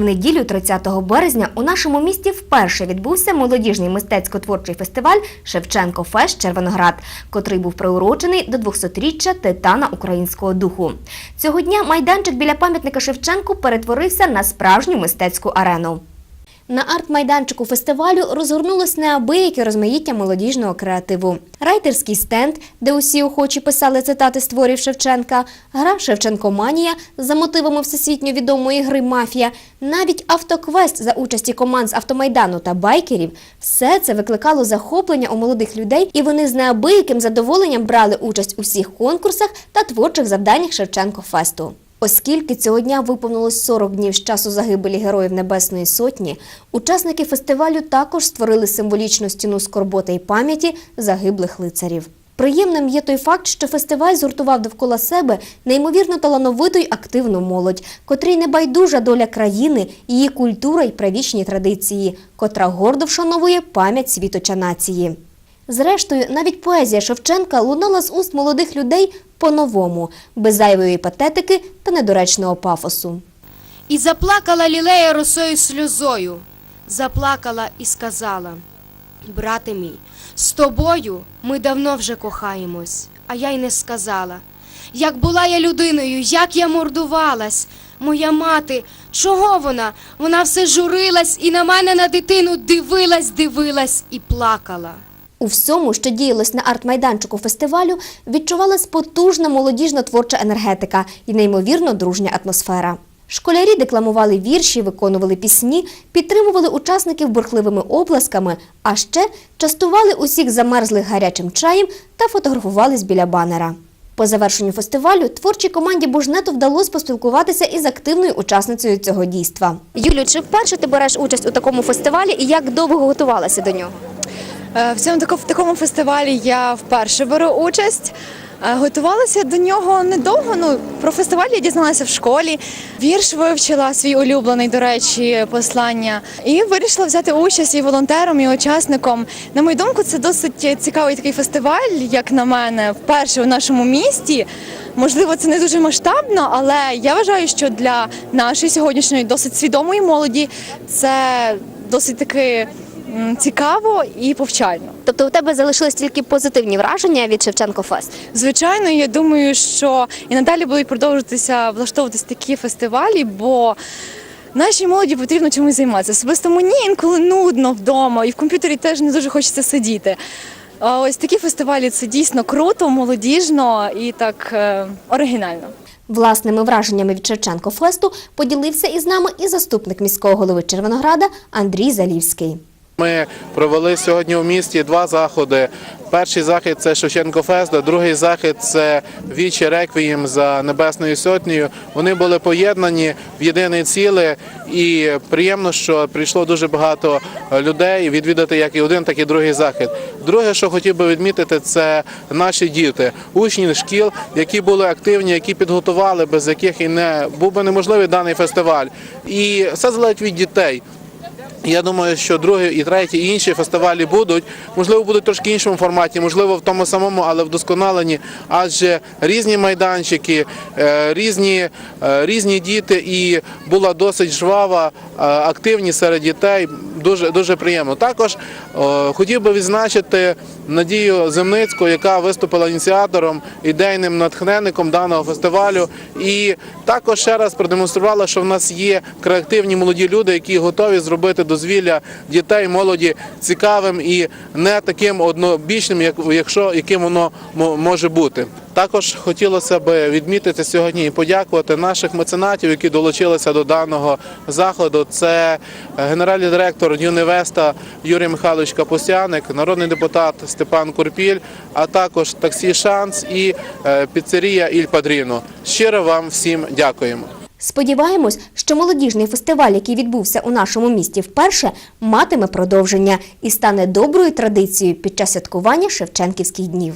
неділю, 30 березня, у нашому місті вперше відбувся молодіжний мистецько-творчий фестиваль Шевченко Фест Червоноград, котрий був приурочений до 200-річчя титана українського духу. Цього дня майданчик біля пам'ятника Шевченку перетворився на справжню мистецьку арену. На арт-майданчику фестивалю розгорнулось неабияке розмаїття молодіжного креативу. Райтерський стенд, де усі охочі писали цитати з творів Шевченка, гра Шевченкоманія за мотивами всесвітньо відомої гри Мафія, навіть автоквест за участі команд з автомайдану та байкерів – все це викликало захоплення у молодих людей, і вони з неабияким задоволенням брали участь у всіх конкурсах та творчих завданнях Шевченко Фесту. Оскільки цього дня виповнилось 40 днів з часу загибелі Героїв Небесної Сотні, учасники фестивалю також створили символічну стіну скорботи й пам'яті загиблих лицарів. Приємним є той факт, що фестиваль згуртував довкола себе неймовірно талановиту й активну молодь, котрій не байдужа доля країни, її культура й правічні традиції, котра гордо вшановує пам'ять світоча нації. Зрештою, навіть поезія Шевченка лунала з уст молодих людей по-новому, без зайвої патетики та недоречного пафосу. І заплакала лілея росою сльозою, заплакала і сказала: Брате мій, з тобою ми давно вже кохаємось, а я й не сказала. Як була я людиною, як я мордувалась, моя мати, чого вона? Вона все журилась і на мене на дитину дивилась, дивилась і плакала. У всьому, що діялось на арт-майданчику фестивалю, відчувалась потужна молодіжна творча енергетика і неймовірно дружня атмосфера. Школярі декламували вірші, виконували пісні, підтримували учасників бурхливими оплесками, а ще частували усіх замерзлих гарячим чаєм та фотографувались біля банера. По завершенню фестивалю творчій команді Бужнету вдалося поспілкуватися із активною учасницею цього дійства. Юлю, чи вперше ти береш участь у такому фестивалі і як довго готувалася до нього? Е, В цьому в такому фестивалі я вперше беру участь. Е, Готувалася до нього недовго. Ну про фестиваль я дізналася в школі. Вірш вивчила свій улюблений, до речі, послання, і вирішила взяти участь і волонтером, і учасником. На мою думку, це досить цікавий такий фестиваль, як на мене, вперше у нашому місті. Можливо, це не дуже масштабно, але я вважаю, що для нашої сьогоднішньої досить свідомої молоді це досить таки цікаво і повчально. Тобто у тебе залишились тільки позитивні враження від Шевченко Фест? Звичайно, я думаю, що і надалі будуть продовжуватися влаштовуватись такі фестивалі, бо нашій молоді потрібно чимось займатися. Особисто мені інколи нудно вдома, і в комп'ютері теж не дуже хочеться сидіти. Ось такі фестивалі це дійсно круто, молодіжно і так е, оригінально. Власними враженнями від Шевченко Фесту поділився із нами і заступник міського голови Червонограда Андрій Залівський. Ми провели сьогодні у місті два заходи. Перший захід це Шевченко Фест, другий захід це вічі реквієм за Небесною Сотнею. Вони були поєднані в єдине ціле, і приємно, що прийшло дуже багато людей відвідати як і один, так і другий захід. Друге, що хотів би відмітити, це наші діти, учні шкіл, які були активні, які підготували, без яких і не був би неможливий даний фестиваль. І все залежить від дітей. Я думаю, що другий і третій і інші фестивалі будуть. Можливо, будуть трошки іншому форматі, можливо, в тому самому, але вдосконалені. Адже різні майданчики, е, різні, е, різні діти, і була досить жвава, е, активність серед дітей. Дуже дуже приємно. Також е, хотів би відзначити Надію Земницьку, яка виступила ініціатором, ідейним натхненником даного фестивалю. І також ще раз продемонструвала, що в нас є креативні молоді люди, які готові зробити дозвілля дітей, молоді цікавим і не таким однобічним, як якщо яким воно мо- може бути. Також хотілося б відмітити сьогодні і подякувати наших меценатів, які долучилися до даного заходу. Це генеральний директор Юнівеста Юрій Михайлович Капустяник, народний депутат Степан Курпіль, а також таксі Шанс і е, піцерія Іль Падріно. Щиро вам всім дякуємо. Сподіваємось, що молодіжний фестиваль, який відбувся у нашому місті вперше, матиме продовження і стане доброю традицією під час святкування Шевченківських днів.